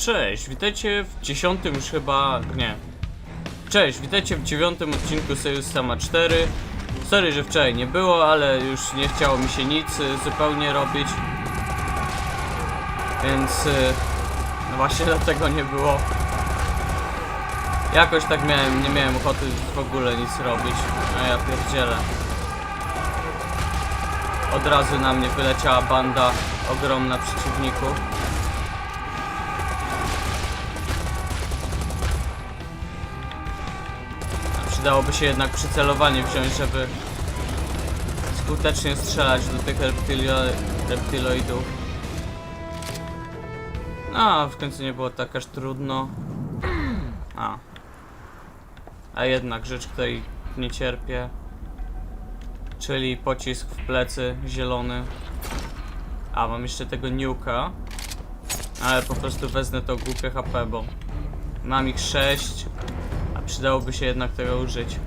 Cześć, witajcie w dziesiątym już chyba, nie. Cześć, witajcie w dziewiątym odcinku Sojus Sama 4. Sorry, że wczoraj nie było, ale już nie chciało mi się nic y, zupełnie robić. Więc y, no właśnie dlatego nie było. Jakoś tak miałem, nie miałem ochoty w ogóle nic robić. A ja pierdzielę. Od razu na mnie wyleciała banda ogromna przeciwników. Przydałoby się jednak przycelowanie wziąć, żeby skutecznie strzelać do tych reptilio reptiloidów. No, w końcu nie było tak aż trudno. A. A jednak rzecz, której nie cierpię. Czyli pocisk w plecy, zielony. A, mam jeszcze tego niuka. Ale po prostu wezmę to głupie HP, bo mam ich 6. Przydałoby się jednak tego użyć.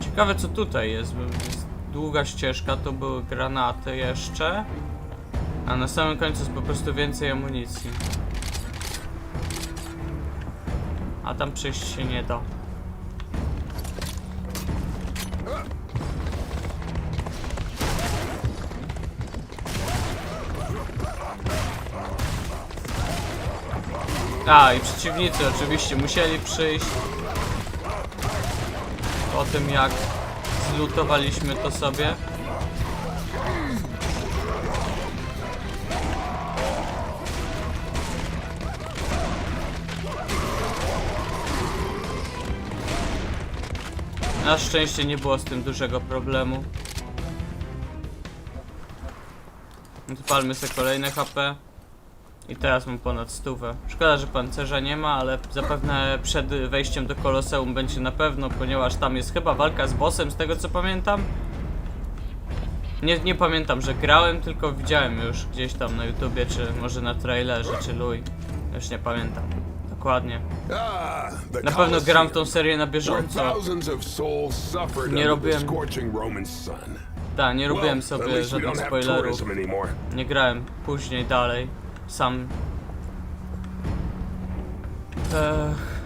Ciekawe co tutaj jest, jest długa ścieżka, to były granaty jeszcze. A na samym końcu jest po prostu więcej amunicji. A tam przejść się nie da. A, i przeciwnicy oczywiście musieli przyjść. Po tym jak zlutowaliśmy to sobie. Na szczęście nie było z tym dużego problemu. Odpalmy sobie kolejne HP. I teraz mam ponad stówę. Szkoda, że pancerza nie ma, ale zapewne przed wejściem do Koloseum będzie na pewno, ponieważ tam jest chyba walka z bossem, z tego co pamiętam. Nie, nie pamiętam, że grałem, tylko widziałem już gdzieś tam na YouTubie, czy może na trailerze, czy Lui. Już nie pamiętam. Dokładnie. Na pewno gram w tą serię na bieżąco. Nie robiłem-. Tak, nie robiłem sobie żadnych spoilerów. Nie grałem później dalej. Sam. Ech.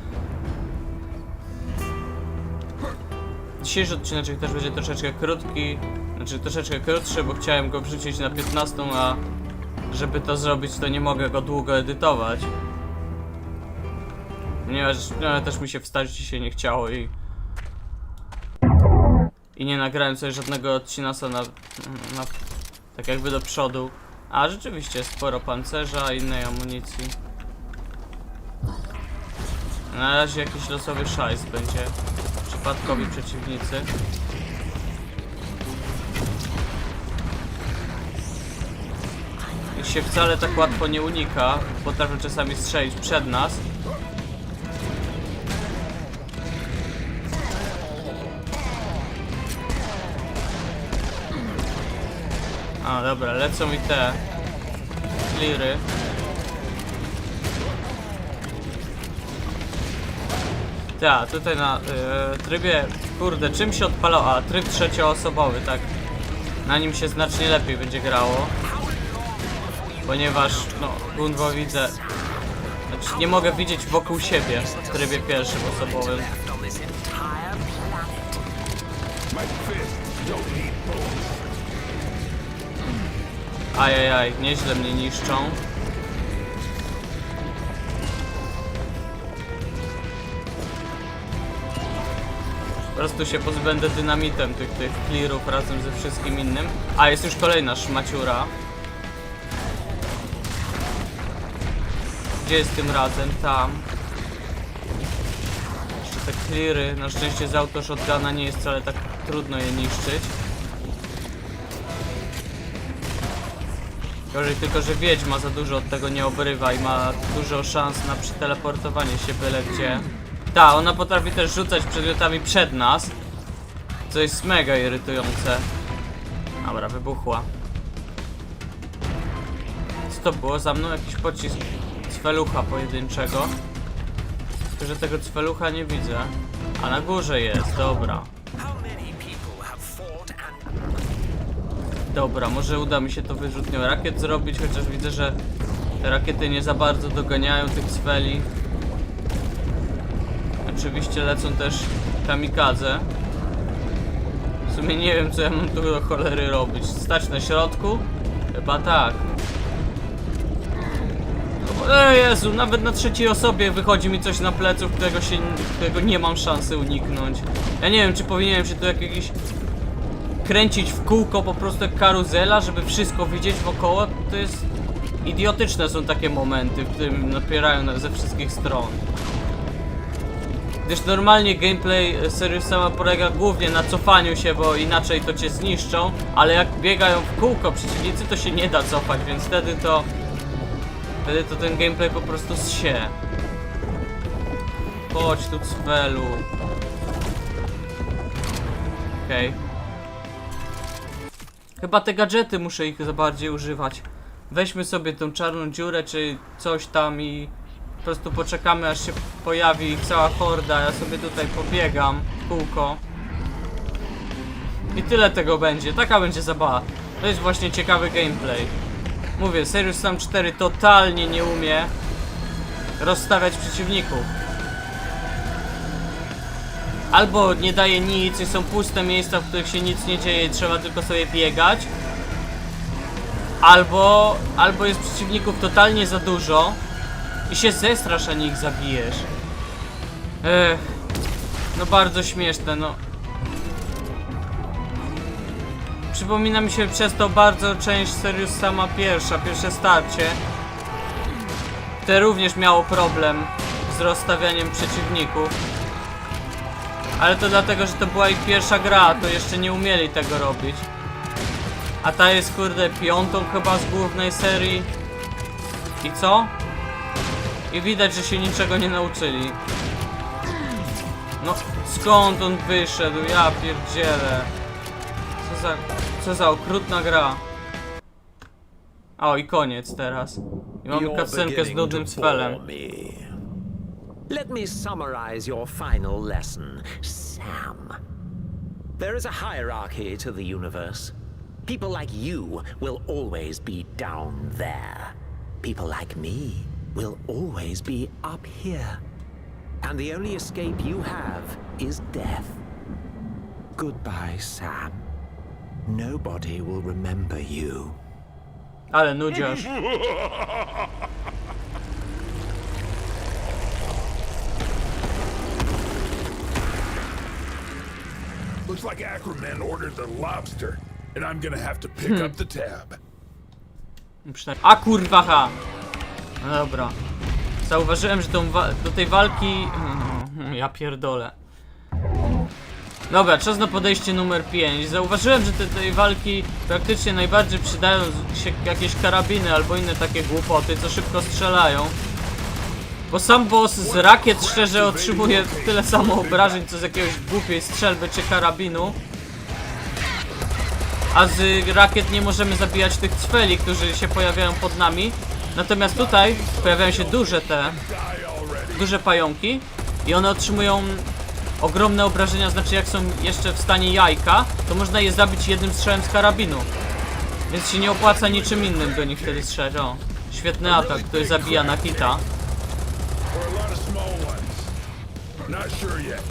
Dzisiejszy odcinek też będzie troszeczkę krótki. Znaczy troszeczkę krótszy, bo chciałem go wrzucić na 15, a żeby to zrobić, to nie mogę go długo edytować. Ponieważ no, też mi się wstać dzisiaj nie chciało i i nie nagrałem sobie żadnego odcinasa na, na tak jakby do przodu. A rzeczywiście sporo pancerza i innej amunicji. Na razie jakiś losowy szajs będzie. Przypadkowi przeciwnicy. Ich się wcale tak łatwo nie unika. Potrafią czasami strzelić przed nas. Dobra, lecą mi te cleary. Tak, tutaj na y, trybie, kurde, czym się odpalał? A, tryb trzecioosobowy, tak. Na nim się znacznie lepiej będzie grało. Ponieważ, no, Gunwo widzę... Znaczy, nie mogę widzieć wokół siebie w trybie pierwszym osobowym. Ajajaj, nieźle mnie niszczą. Po prostu się pozbędę dynamitem tych, tych clearów razem ze wszystkim innym. A, jest już kolejna szmaciura. Gdzie jest tym razem? Tam. Jeszcze te cleary. Na szczęście z auto shotguna nie jest wcale tak trudno je niszczyć. Gorzej tylko, że Wiedźma za dużo od tego nie obrywa i ma dużo szans na przeteleportowanie się byle gdzie. Ta, ona potrafi też rzucać przedmiotami przed nas, co jest mega irytujące. Dobra, wybuchła. Co to było? Za mną jakiś pocisk cwelucha pojedynczego. Tylko, że tego cwelucha nie widzę. A na górze jest, dobra. Dobra, może uda mi się to wyrzutnią rakiet zrobić, chociaż widzę, że te rakiety nie za bardzo doganiają tych cweli. Oczywiście lecą też kamikadze. W sumie nie wiem, co ja mam tu do cholery robić. Stać na środku? Chyba tak. E Jezu, nawet na trzeciej osobie wychodzi mi coś na pleców, którego się, którego nie mam szansy uniknąć. Ja nie wiem, czy powinienem się tu jak jakiś kręcić w kółko po prostu jak karuzela, żeby wszystko widzieć wokoło. To jest idiotyczne są takie momenty, w którym napierają na- ze wszystkich stron. Gdyż normalnie gameplay Serious sama polega głównie na cofaniu się, bo inaczej to cię zniszczą, ale jak biegają w kółko przeciwnicy, to się nie da cofać, więc wtedy to wtedy to ten gameplay po prostu zsie. Chodź tu cwelu. Okej. Chyba te gadżety muszę ich za bardziej używać. Weźmy sobie tą czarną dziurę czy coś tam i po prostu poczekamy aż się pojawi cała horda. Ja sobie tutaj pobiegam w kółko. I tyle tego będzie. Taka będzie zabawa. To jest właśnie ciekawy gameplay. Mówię, Serious Sam 4 totalnie nie umie rozstawiać przeciwników. Albo nie daje nic i są puste miejsca, w których się nic nie dzieje trzeba tylko sobie biegać. Albo, albo jest przeciwników totalnie za dużo i się zestrasz, a nie ich zabijesz. Ech, no bardzo śmieszne, no. Przypomina mi się przez to bardzo część Serious sama pierwsza, pierwsze starcie. Te również miało problem z rozstawianiem przeciwników. Ale to dlatego, że to była ich pierwsza gra, to jeszcze nie umieli tego robić. A ta jest kurde piątą chyba z głównej serii. I co? I widać, że się niczego nie nauczyli. No, skąd on wyszedł? Ja pierdzielę. Co za, co za okrutna gra. O, i koniec teraz. I mamy cutscenkę z nudnym me. Let me summarize your final lesson, Sam. There is a hierarchy to the universe. People like you will always be down there. People like me will always be up here. And the only escape you have is death. Goodbye, Sam. Nobody will remember you. Ale nudziarz. Looks like Ackerman ordered the lobster, and I'm gonna have to pick Hmm. up the tab. A kurwa ha! No dobra. Zauważyłem, że tą wa- do tej walki... Mm, Ja pierdolę. Dobra, czas na podejście numer 5. Zauważyłem, że te, tej walki praktycznie najbardziej przydają się jakieś karabiny albo inne takie głupoty, co szybko strzelają. Bo sam boss z rakiet szczerze otrzymuje tyle samo obrażeń, co z jakiegoś głupiej strzelby czy karabinu. A z rakiet nie możemy zabijać tych cweli, którzy się pojawiają pod nami. Natomiast tutaj pojawiają się duże te, duże pająki i one otrzymują ogromne obrażenia, znaczy jak są jeszcze w stanie jajka, to można je zabić jednym strzałem z karabinu. Więc się nie opłaca niczym innym do nich wtedy strzelać. O, świetny atak, który zabija na hita. Or a lot of small ones. Not sure yet.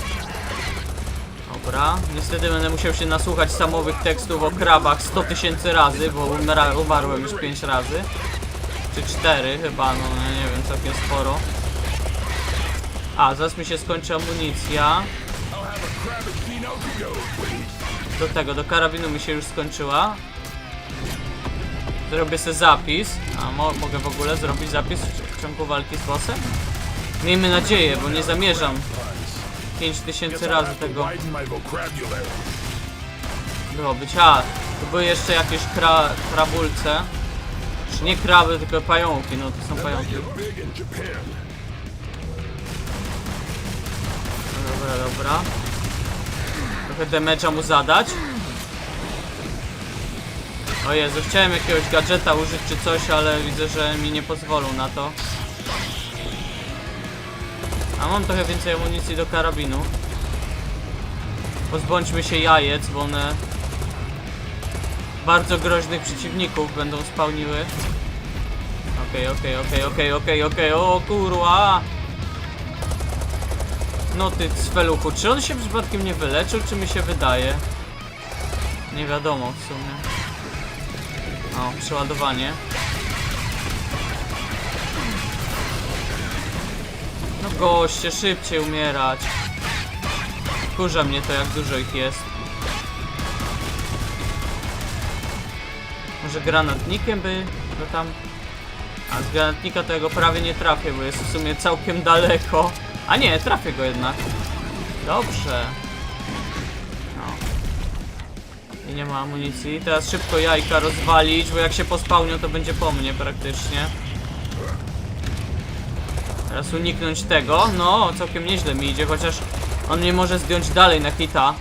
Dobra, niestety będę musiał się nasłuchać samowych tekstów o krabach 100 tysięcy razy, bo umra, umarłem już 5 razy. Czy 4 chyba, no nie wiem, całkiem sporo. A, zaraz mi się skończy amunicja. Do tego, do karabinu mi się już skończyła. Zrobię sobie zapis. A mo mogę w ogóle zrobić zapis w- w ciągu walki z bossem? Miejmy nadzieję, bo nie zamierzam 5000 Guess I'll razy to tego robić. A, tu były jeszcze jakieś kra krabulce. Czy nie kraby, tylko pająki, no to są pająki. Dobra, dobra. Trochę damage'a mu zadać. O Jezu, chciałem jakiegoś gadżeta użyć czy coś, ale widzę, że mi nie pozwolą na to. A mam trochę więcej amunicji do karabinu. Pozbądźmy się jajec, bo one bardzo groźnych przeciwników będą spełniły. Okej, okej, okej, okej, okej, okej, o kurwa! No ty cweluchu, czy on się przypadkiem nie wyleczył, czy mi się wydaje? Nie wiadomo w sumie. O, przeładowanie. No goście, szybciej umierać. Kurza mnie to, jak dużo ich jest. Może granatnikiem by go tam... A z granatnika to ja go prawie nie trafię, bo jest w sumie całkiem daleko. A nie, trafię go jednak. Dobrze. No. I nie ma amunicji. Teraz szybko jajka rozwalić, bo jak się pospałnią, to będzie po mnie praktycznie. Teraz uniknąć tego. No, całkiem nieźle mi idzie, chociaż on mnie może zdjąć dalej na hita.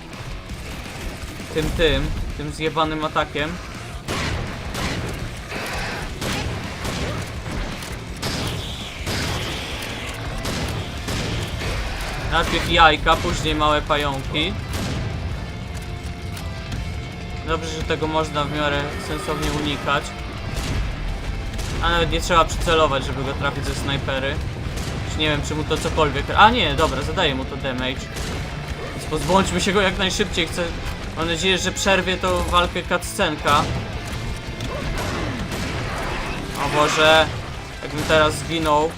Tym, tym, tym zjebanym atakiem. Najpierw jajka, później małe pająki. Dobrze, że tego można w miarę sensownie unikać. A nawet nie trzeba przycelować, żeby go trafić ze snajpery. Nie wiem, czy mu to cokolwiek... A nie, dobra, zadaję mu to damage. Pozbądźmy się go jak najszybciej. Chcę... Mam nadzieję, że przerwie to walkę cutscenka. O Boże, jakbym teraz zginął,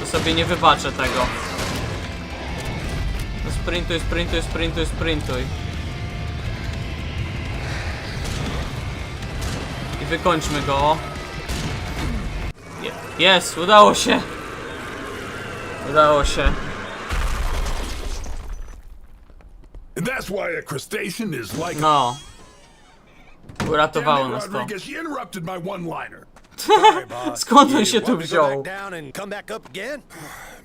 to sobie nie wybaczę tego. No sprintuj, sprintuj, sprintuj, sprintuj. I wykończmy go. Je- Jest, udało się. Udało się. And that's why a crustacean is like. No. Uratowało Damn it, nas to. Rodriguez, you interrupted my one-liner. Sorry, boss. Skąd on You się tu want me to go wziął? back down and come back up again?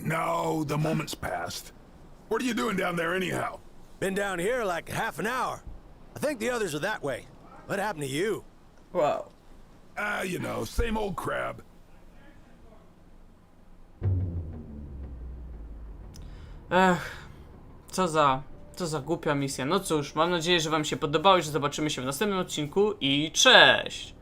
No, the moment's passed. What are you doing down there, anyhow? Been down here like half an hour. I think the others are that way. What happened to you? Wow. Ah, you know, same old crab. Ech, co za, co za głupia misja. No cóż, mam nadzieję, że wam się podobało i że zobaczymy się w następnym odcinku i cześć!